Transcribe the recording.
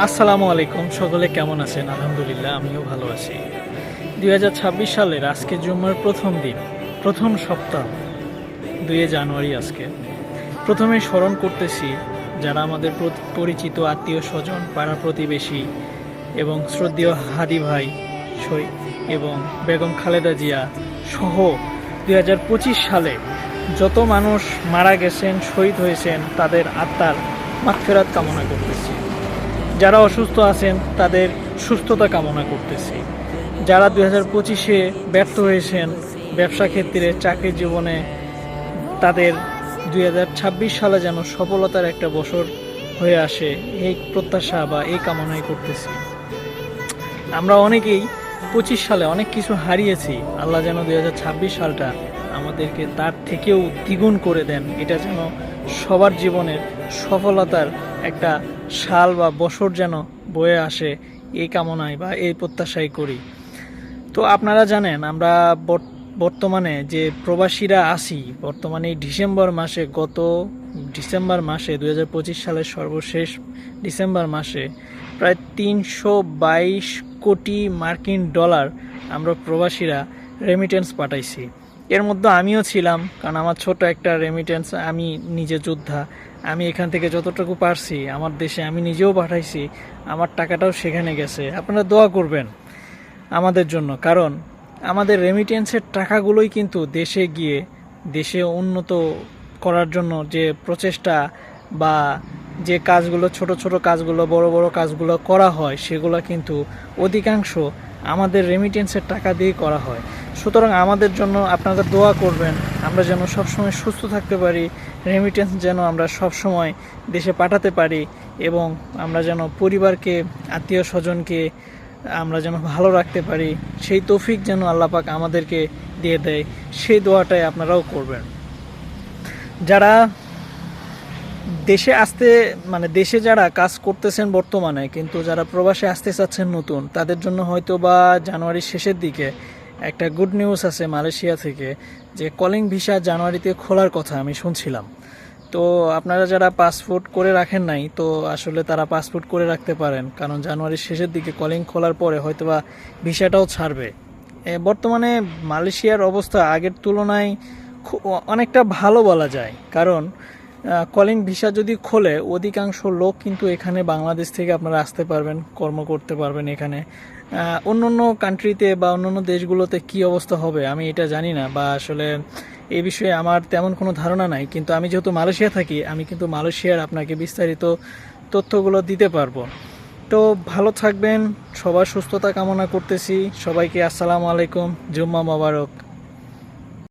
আসসালামু আলাইকুম, সকলে কেমন আছেন? আলহামদুলিল্লাহ, আমিও ভালো আছি। দুই হাজার ছাব্বিশ সালের আজকে জুম্মার প্রথম দিন, প্রথম সপ্তাহ দুই জানুয়ারি আজকে। প্রথমে স্মরণ করতেছি যারা আমাদের পরিচিত আত্মীয় স্বজন, পাড়া প্রতিবেশী এবং শ্রদ্ধেয় হাদি ভাই, সই এবং বেগম খালেদা জিয়া সহ দুই হাজার পঁচিশ সালে যত মানুষ মারা গেছেন, শহীদ হয়েছেন, তাদের আত্মার মাগফেরাত কামনা করতেছি। যারা অসুস্থ আছেন, তাদের সুস্থতা কামনা করতেছি। যারা দুই হাজার পঁচিশে ব্যর্থ হয়েছেন, ব্যবসা ক্ষেত্রে চাকরি জীবনে, তাদের দুই হাজার ছাব্বিশ সালে যেন সফলতার একটা বছর হয়ে আসে, এই প্রত্যাশা বা এই কামনাই করতেছি। আমরা অনেকেই পঁচিশ সালে অনেক কিছু হারিয়েছি, আল্লাহ যেন দুই হাজার ছাব্বিশ সালটা আমাদেরকে তার থেকেও দ্বিগুণ করে দেন। এটা যেন সবার জীবনের সফলতার একটা সাল বা বছর যেন বয়ে আসে এই কামনায় বা এই প্রত্যাশাই করি। তো আপনারা জানেন, আমরা বর্তমানে যে প্রবাসীরা আছি, বর্তমানে ডিসেম্বর মাসে গত ডিসেম্বর মাসে দু হাজার পঁচিশ সালের সর্বশেষ ডিসেম্বর মাসে প্রায় তিনশো বাইশ কোটি মার্কিন ডলার আমরা প্রবাসীরা রেমিটেন্স পাঠাইছি। এর মধ্যে আমিও ছিলাম, কারণ আমার ছোট একটা রেমিটেন্স আমি নিজে যোদ্ধা। আমি এখান থেকে যতটুকু পারছি, আমার দেশে আমি নিজেও পাঠাইছি, আমার টাকাটাও সেখানে গেছে। আপনারা দোয়া করবেন আমাদের জন্য, কারণ আমাদের রেমিটেন্সের টাকাগুলোই কিন্তু দেশে গিয়ে, দেশে উন্নত করার জন্য যে প্রচেষ্টা বা যে কাজগুলো, ছোট ছোট কাজগুলো, বড় বড় কাজগুলো করা হয়, সেগুলো কিন্তু অধিকাংশ আমাদের রেমিটেন্সের টাকা দিয়ে করা হয়। সুতরাং আমাদের জন্য আপনাদের দোয়া করবেন, আমরা যেন সবসময় সুস্থ থাকতে পারি রেমিটেন্স যেন আমরা সবসময় দেশে পাঠাতে পারি এবং আমরা যেন পরিবারকে আত্মীয় স্বজনকে আমরা যেন ভালো রাখতে পারি, সেই তৌফিক যেন আল্লাপাক আমাদেরকে দিয়ে দেয়, সেই দোয়াটাই আপনারাও করবেন। যারা দেশে আসতে মানে দেশে যারা কাজ করতেছেন বর্তমানে, কিন্তু যারা প্রবাসে আসতে চাচ্ছেন নতুন, তাদের জন্য হয়তো বা জানুয়ারির শেষের দিকে একটা গুড নিউজ আছে মালয়েশিয়া থেকে, যে কলিং ভিসা জানুয়ারিতে খোলার কথা আমি শুনছিলাম। তো আপনারা যারা পাসপোর্ট করে রাখেন নাই, তো আসলে তারা পাসপোর্ট করে রাখতে পারেন, কারণ জানুয়ারির শেষের দিকে কলিং খোলার পরে হয়তোবা ভিসাটাও ছাড়বে। বর্তমানে মালয়েশিয়ার অবস্থা আগের তুলনায় অনেকটা ভালো বলা যায়, কারণ কলিং ভিসা যদি খোলে, অধিকাংশ লোক কিন্তু এখানে বাংলাদেশ থেকে আপনারা আসতে পারবেন, কর্ম করতে পারবেন এখানে। অন্য অন্য কান্ট্রিতে বা অন্য দেশগুলোতে কি অবস্থা হবে, আমি এটা জানি না, বা আসলে এ বিষয়ে আমার তেমন কোনো ধারণা নাই, কিন্তু আমি যেহেতু মালয়েশিয়া থাকি, আমি কিন্তু মালয়েশিয়ার আপনাকে বিস্তারিত তথ্যগুলো দিতে পারব। তো ভালো থাকবেন, সবার সুস্থতা কামনা করতেছি, সবাইকে আসসালামু আলাইকুম, জুম্মা মোবারক।